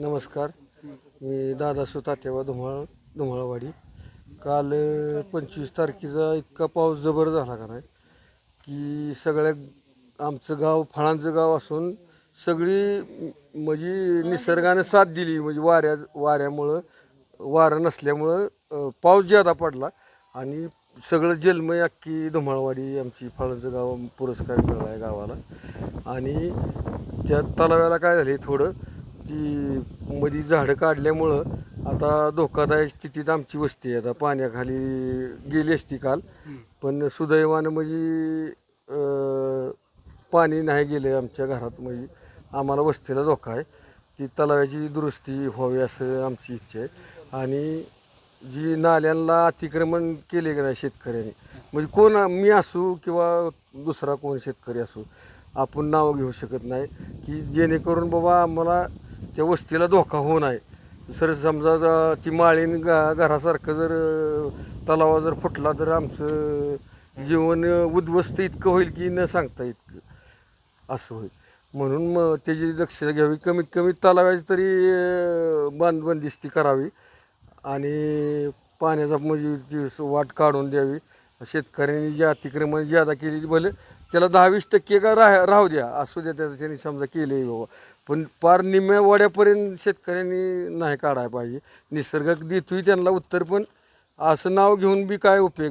नमस्कार. मी दादासू तात्याबा धुमाळ धुमाळवाडी. काल पंचवीस तारखेचा इतका पाऊस जबर झाला का नाही की सगळ्या आमचं गाव फळांचं गाव असून सगळी म्हणजे निसर्गाने साथ दिली. म्हणजे वाऱ्या वाऱ्यामुळं वारं नसल्यामुळं पाऊस ज्यादा पडला आणि सगळं जलमय अख्खी धुमाळवाडी आमची फळांचं गाव पुरस्कार मिळाला आहे गावाला. आणि त्या तलाव्याला काय झाले थोडं की मध्ये झाडं काढल्यामुळं आता धोकादायक स्थितीत आमची वस्ती आहे. आता पाण्याखाली गेली असती काल. पण सुदैवानं म्हणजे अं, पाणी नाही गेलं आमच्या घरात. म्हणजे आम्हाला वस्तीला धोका आहे. ती तलाव्याची दुरुस्ती व्हावी असं आमची इच्छा आहे. आणि जी नाल्यांना अतिक्रमण केले की नाही शेतकऱ्यांनी म्हणजे कोण मी असू किंवा दुसरा कोण शेतकरी असू आपण नाव घेऊ शकत नाही. की जेणेकरून बाबा आम्हाला त्या वस्तीला धोका होऊ नये. सर समजा ज- ती माळीन गा घरासारखं जर तलावा जर फुटला तर आमचं जीवन उद्ध्वस्त इतकं होईल की न सांगता इतकं. असं होईल. म्हणून मग त्याची दक्षता घ्यावी कमीत कमी तलाव्याची तरी अं, बंदिस्ती करावी आणि पाण्याचा म्हणजे ती स- वाट काढून द्यावी. शेतकऱ्यांनी जी अतिक्रमण ज्यादा केली भले त्याला दहावीस टक्के का राह राहू द्या असू द्या त्याचं त्यांनी समजा केले बाबा. पण पार निम्म्या वाड्यापर्यंत शेतकऱ्यांनी नाही काढायला पाहिजे. निसर्ग देतोय त्यांना उत्तर पण असं नाव घेऊन बी काय उपयोग